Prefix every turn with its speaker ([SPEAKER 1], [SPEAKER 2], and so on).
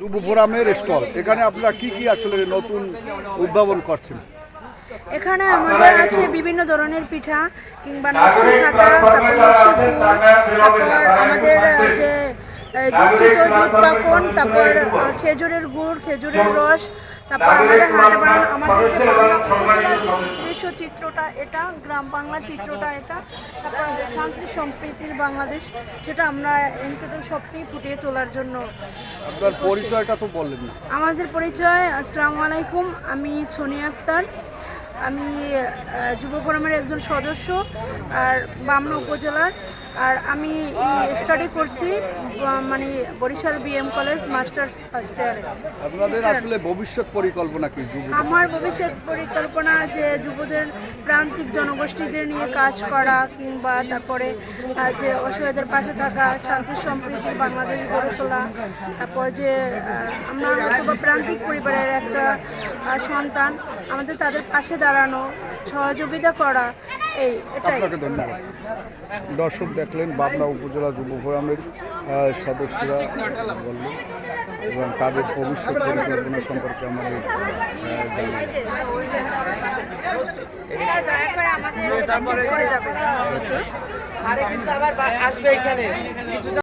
[SPEAKER 1] যুব ফোরামের স্টল। এখানে আপনারা কি কি আসলে নতুন উদ্ভাবন করছেন?
[SPEAKER 2] এখানে আমাদের আছে বিভিন্ন ধরনের পিঠা, কিংবা নকশি খাতা তারপর নকশি তারপর আমাদের যে দুধচিত দুধ পাকন তারপর খেজুরের গুড় খেজুরের রস তারপর আমাদের হাতে বানানো আমাদের যে দৃশ্য চিত্রটা এটা গ্রাম বাংলার চিত্রটা এটা তারপর শান্তি সম্প্রীতির বাংলাদেশ সেটা আমরা এনকেটল সবটি ফুটিয়ে তোলার জন্য
[SPEAKER 1] আপনার পরিচয়টা তো বললেন না।
[SPEAKER 2] আমাদের পরিচয় আসসালামু আলাইকুম আমি সোনিয়া আক্তার। আমি যুব ফোরামের একজন সদস্য আর বামনা উপজেলার। আর আমি স্টাডি করছি মানে Barishal BM college masters first ইয়ারে
[SPEAKER 1] আপনাদের আসলে ভবিষ্যৎ পরিকল্পনা কি
[SPEAKER 2] আমার ভবিষ্যৎ পরিকল্পনা যে যুবদের প্রান্তিক জনগোষ্ঠীদের নিয়ে কাজ করা কিংবা তারপরে যে অসহায়দের পাশে থাকা শান্তি সম্প্রীতির বাংলাদেশ গড়ে তোলা তারপর যে আমরা হয়তো প্রান্তিক পরিবারের একটা সন্তান আমাদের তাদের পাশে দাঁড়ানো সহযোগিতা করা এই এটাই
[SPEAKER 1] আপনাকে ধন্যবাদ দর্শক দেখলেন বাবলা উপজেলা যুব ফোরামের সদস্যরা বললেন এবং তাদের ভবিষ্যৎ পরিকল্পনা সম্পর্কে আমাদের
[SPEAKER 2] দয়া করে আমাদের চেক করে যাবেন
[SPEAKER 3] কিন্তু আবার আসবে এখানে